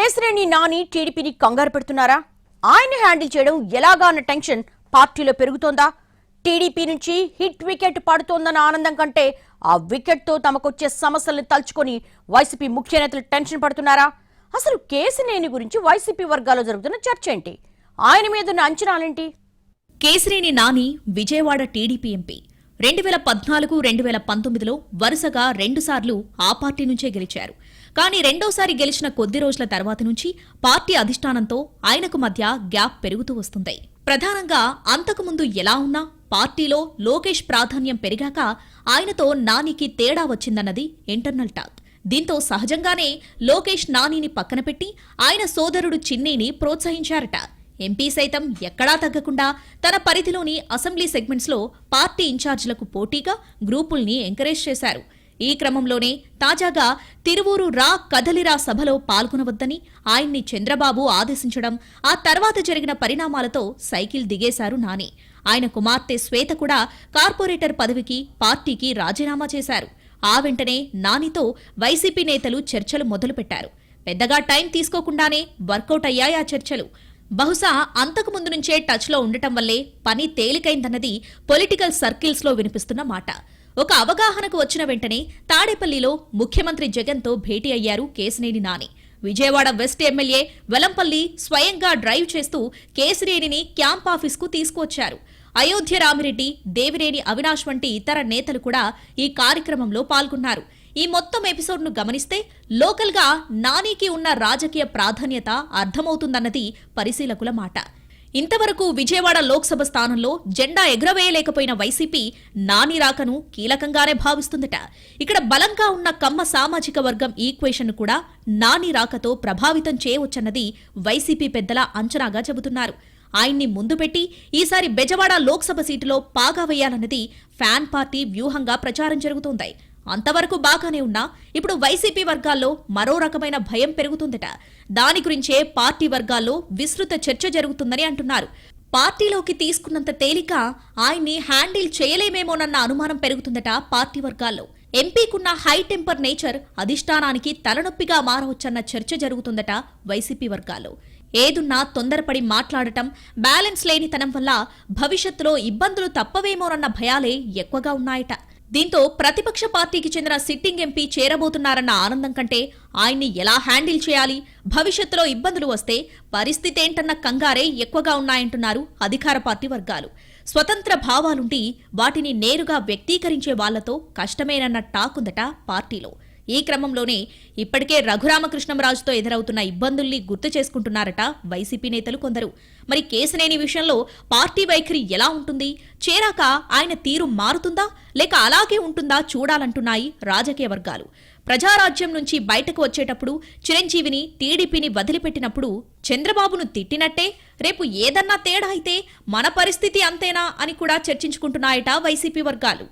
కేసినేని నాని టీడీపీని కంగారు పెడుతున్నారా? ఆయన హ్యాండిల్ చేయడం ఎలాగా అన్న టెన్షన్ పార్టీలో పెరుగుతోందా? టీడీపీ నుంచి హిట్ వికెట్ పడుతోందన్న ఆనందం కంటే ఆ వికెట్తో తమకొచ్చే సమస్యల్ని తలుచుకొని వైసీపీ ముఖ్య నేతలు టెన్షన్ పడుతున్నారా? అసలు కేసినేని గురించి వైసీపీ వర్గాల్లో జరుగుతున్న చర్చ ఏంటి? ఆయన మీద ఉన్న అంచనాలేంటి? Kesineni Nani Vijayawada TDP MP. రెండు వేల పద్నాలుగు రెండు వేల పంతొమ్మిదిలో వరుసగా రెండుసార్లు ఆ పార్టీ నుంచే గెలిచారు. కానీ రెండోసారి గెలిచిన కొద్ది రోజుల తర్వాత నుంచి పార్టీ అధిష్టానంతో ఆయనకు మధ్య గ్యాప్ పెరుగుతూ వస్తుంది. ప్రధానంగా అంతకుముందు ఎలా ఉన్నా పార్టీలో లోకేష్ ప్రాధాన్యం పెరిగాక ఆయనతో నానికి తేడా వచ్చిందన్నది ఇంటర్నల్ టాక్. దీంతో సహజంగానే లోకేష్ నానిని పక్కన పెట్టి ఆయన సోదరుడు చిన్నీని ప్రోత్సహించారట. ఎంపీ సైతం ఎక్కడా తగ్గకుండా తన పరిధిలోని అసెంబ్లీ సెగ్మెంట్స్లో పార్టీ ఇన్ఛార్జీలకు పోటీగా గ్రూపుల్ని ఎంకరేజ్ చేశారు. ఈ క్రమంలోనే తాజాగా తిరువూరు రా కదలిరా సభలో పాల్గొనవద్దని ఆయన్ని చంద్రబాబు ఆదేశించడం ఆ తర్వాత జరిగిన పరిణామాలతో సైకిల్ దిగేశారు నాని. ఆయన కుమార్తె శ్వేత కూడా కార్పొరేటర్ పదవికి పార్టీకి రాజీనామా చేశారు. ఆ వెంటనే నానితో వైసీపీ నేతలు చర్చలు మొదలుపెట్టారు. పెద్దగా టైం తీసుకోకుండానే వర్కౌట్ అయ్యాయి ఆ చర్చలు. బహుశా అంతకు ముందు నుంచే టచ్లో ఉండటం వల్లే పని తేలికైందన్నది పొలిటికల్ సర్కిల్స్లో వినిపిస్తున్న మాట. ఒక అవగాహనకు వచ్చిన వెంటనే తాడేపల్లిలో ముఖ్యమంత్రి జగన్తో భేటీ అయ్యారు కేసినేని నాని. విజయవాడ వెస్ట్ ఎమ్మెల్యే వెలంపల్లి స్వయంగా డ్రైవ్ చేస్తూ కేసినేనిని క్యాంప్ ఆఫీస్కు తీసుకువచ్చారు. అయోధ్య రామిరెడ్డి దేవినేని అవినాష్ వంటి ఇతర నేతలు కూడా ఈ కార్యక్రమంలో పాల్గొన్నారు. ఈ మొత్తం ఎపిసోడ్ను గమనిస్తే లోకల్గా నానికి ఉన్న రాజకీయ ప్రాధాన్యత అర్థమవుతుందన్నది పరిశీలకుల మాట. ఇంతవరకు విజయవాడ లోక్సభ స్థానంలో జెండా ఎగురవేయలేకపోయిన వైసీపీ నాని రాకను కీలకంగానే భావిస్తుందట. ఇక్కడ బలంగా ఉన్న కమ్మ సామాజిక వర్గం ఈక్వేషన్ కూడా నాని రాకతో ప్రభావితం చేయవచ్చన్నది వైసీపీ పెద్దల అంచనాగా చెబుతున్నారు. ఆయన్ని ముందు పెట్టి ఈసారి బెజవాడ లోక్సభ సీటులో పాగా వేయాలన్నది ఫ్యాన్ పార్టీ వ్యూహంగా ప్రచారం జరుగుతోంది. అంతవరకు బాగానే ఉన్నా ఇప్పుడు వైసీపీ వర్గాల్లో మరో రకమైన భయం పెరుగుతుందట. దాని గురించే పార్టీ వర్గాల్లో విస్తృత చర్చ జరుగుతుందని అంటున్నారు. పార్టీలోకి తీసుకున్నంత తేలిక ఆయన్ని హ్యాండిల్ చేయలేమేమోనన్న అనుమానం పెరుగుతుందట పార్టీ వర్గాల్లో. ఎంపీకున్న హై టెంపర్ నేచర్ అధిష్టానానికి తలనొప్పిగా మారవచ్చన్న చర్చ జరుగుతుందట వైసీపీ వర్గాల్లో. ఏదున్నా తొందరపడి మాట్లాడటం బ్యాలెన్స్ లేనితనం వల్ల భవిష్యత్తులో ఇబ్బందులు తప్పవేమోనన్న భయాలే ఎక్కువగా ఉన్నాయట. దీంతో ప్రతిపక్ష పార్టీకి చెందిన సిట్టింగ్ ఎంపీ చేరబోతున్నారన్న ఆనందం కంటే ఆయన్ని ఎలా హ్యాండిల్ చేయాలి? భవిష్యత్తులో ఇబ్బందులు వస్తే పరిస్థితి ఏంటన్న కంగారే ఎక్కువగా ఉన్నాయంటున్నారు అధికార పార్టీ వర్గాలు. స్వతంత్ర భావాలుండి వాటిని నేరుగా వ్యక్తీకరించే వాళ్ళతో కష్టమేనన్న టాకుందట పార్టీలో. ఈ క్రమంలోనే ఇప్పటికే రఘురామకృష్ణంరాజుతో ఎదురవుతున్న ఇబ్బందుల్ని గుర్తు చేసుకుంటున్నారట వైసీపీ నేతలు కొందరు. మరి కేసునేని విషయంలో పార్టీ వైఖరి ఎలా ఉంటుంది? చేరాక ఆయన తీరు మారుతుందా? లేక అలాగే ఉంటుందా చూడాలంటున్నాయి రాజకీయ వర్గాలు. ప్రజారాజ్యం నుంచి బయటకు వచ్చేటప్పుడు చిరంజీవిని టీడీపీని వదిలిపెట్టినప్పుడు చంద్రబాబును తిట్టినట్టే? రేపు ఏదన్నా తేడా అయితే మన పరిస్థితి అంతేనా అని కూడా చర్చించుకుంటున్నాయట వైసీపీ వర్గాలు.